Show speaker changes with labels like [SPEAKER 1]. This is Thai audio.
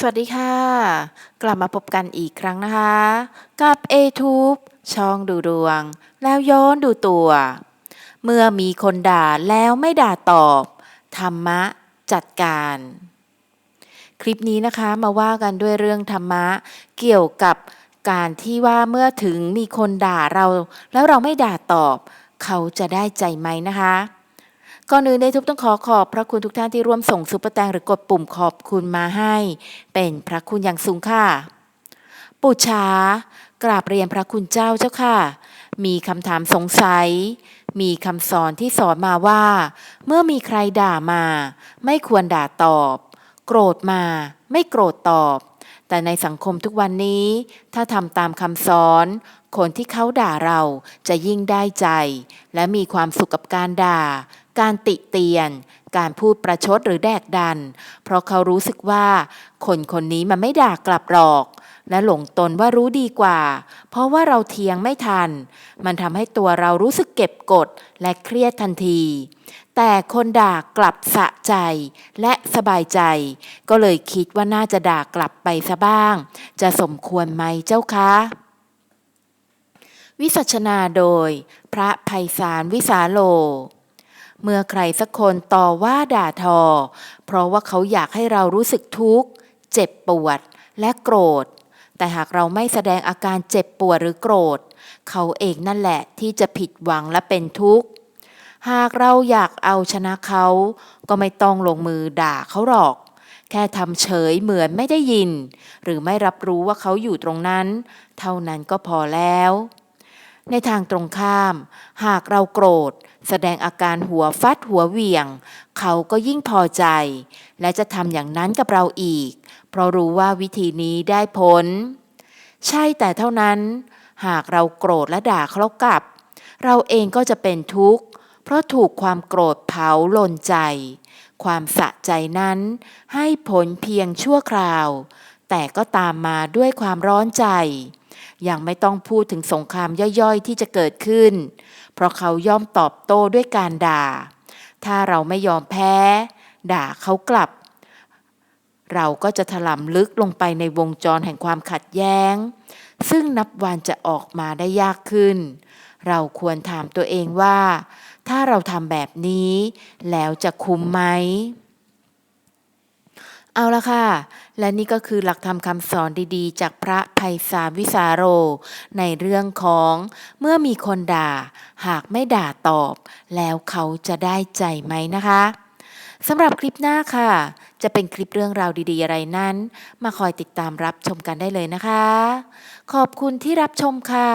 [SPEAKER 1] สวัสดีค่ะ กลับมาพบกันอีกครั้งนะคะ กับ A-Tube ช่องดูดวง แล้วย้อนดูตัว เมื่อมีคนด่าแล้วไม่ด่าตอบ ธรรมะจัดการ คลิปนี้นะคะมาว่ากันด้วยเรื่องธรรมะ เกี่ยวกับการที่ว่าเมื่อถึงมีคนด่าเรา แล้วเราไม่ด่าตอบ เขาจะได้ใจไหมนะคะ ก่อนอื่นในทุกต้องขอขอบพระคุณทุกท่านที่ร่วมส่งซุปเปอร์แตงหรือกดปุ่มขอบคุณมาให้ เป็นพระคุณอย่างสูงค่ะปุชากราบเรียนพระคุณเจ้าเจ้าค่ะ มีคำถามสงสัย มีคำสอนที่สอนมาว่า เมื่อมีใครด่ามา ไม่ควรด่าตอบ โกรธมา ไม่โกรธตอบ แต่ในสังคมทุกวันนี้ ถ้าทำตามคำสอน คนที่เขาด่าเราจะยิ่งได้ใจ และมีความสุขกับการด่า การติเตียน การพูดประชดหรือแดกดัน เพราะเขารู้สึกว่า คนคนนี้มันไม่ด่ากลับหรอก และหลงตนว่ารู้ดีกว่า เพราะว่าเราเทียงไม่ทัน มันทำให้ตัวเรารู้สึกเก็บกดและเครียดทันที แต่คนด่ากลับสะใจและสบายใจ ก็เลยคิดว่าน่าจะด่ากลับไปซะบ้าง จะสมควรไหมเจ้าคะวิสัชนาโดย พระไพศาลวิสาโล เมื่อใครสักคนต่อว่าด่าทอ เพราะว่าเขาอยากให้เรารู้สึกทุกข์ เจ็บปวดและโกรธ แต่หากเราไม่แสดงอาการเจ็บปวดหรือโกรธ เขาเองนั่นแหละที่จะผิดหวังและเป็นทุกข์ หากเราอยากเอาชนะเขา ก็ไม่ต้องลงมือด่าเขาหรอก แค่ทำเฉยเหมือนไม่ได้ยิน หรือไม่รับรู้ว่าเขาอยู่ตรงนั้น เท่านั้นก็พอแล้วในทางตรงข้าม หากเราโกรธ แสดงอาการหัวฟัดหัวเหวี่ยง เขาก็ยิ่งพอใจ และจะทำอย่างนั้นกับเราอีก เพราะรู้ว่าวิธีนี้ได้ผล ใช่แต่เท่านั้น หากเราโกรธและด่าเขากลับ เราเองก็จะเป็นทุกข์ เพราะถูกความโกรธเผาลนใจ ความสะใจนั้นให้ผลเพียงชั่วคราว แต่ก็ตามมาด้วยความร้อนใจ ยังไม่ต้องพูดถึงสงครามย่อยๆ ที่จะเกิดขึ้น เพราะเขาย่อมตอบโต้ด้วยการด่า ถ้าเราไม่ยอมแพ้ ด่าเขากลับ เราก็จะถลำลึกลงไปในวงจรแห่งความขัดแย้ง ซึ่งนับวันจะออกมาได้ยากขึ้น เราควรถามตัวเองว่า ถ้าเราทำแบบนี้ แล้วจะคุ้มไหม เอาละค่ะ และนี่ก็คือหลักธรรมคำสอนดีๆ จากพระไพศาวิสาโร ในเรื่องของเมื่อมีคนด่า หากไม่ด่าตอบ แล้วเขาจะได้ใจไหมนะคะสำหรับคลิปหน้าค่ะ จะเป็นคลิปเรื่องราวดีๆ อะไรนั้น มาคอยติดตามรับชมกันได้เลยนะคะ ขอบคุณที่รับชมค่ะ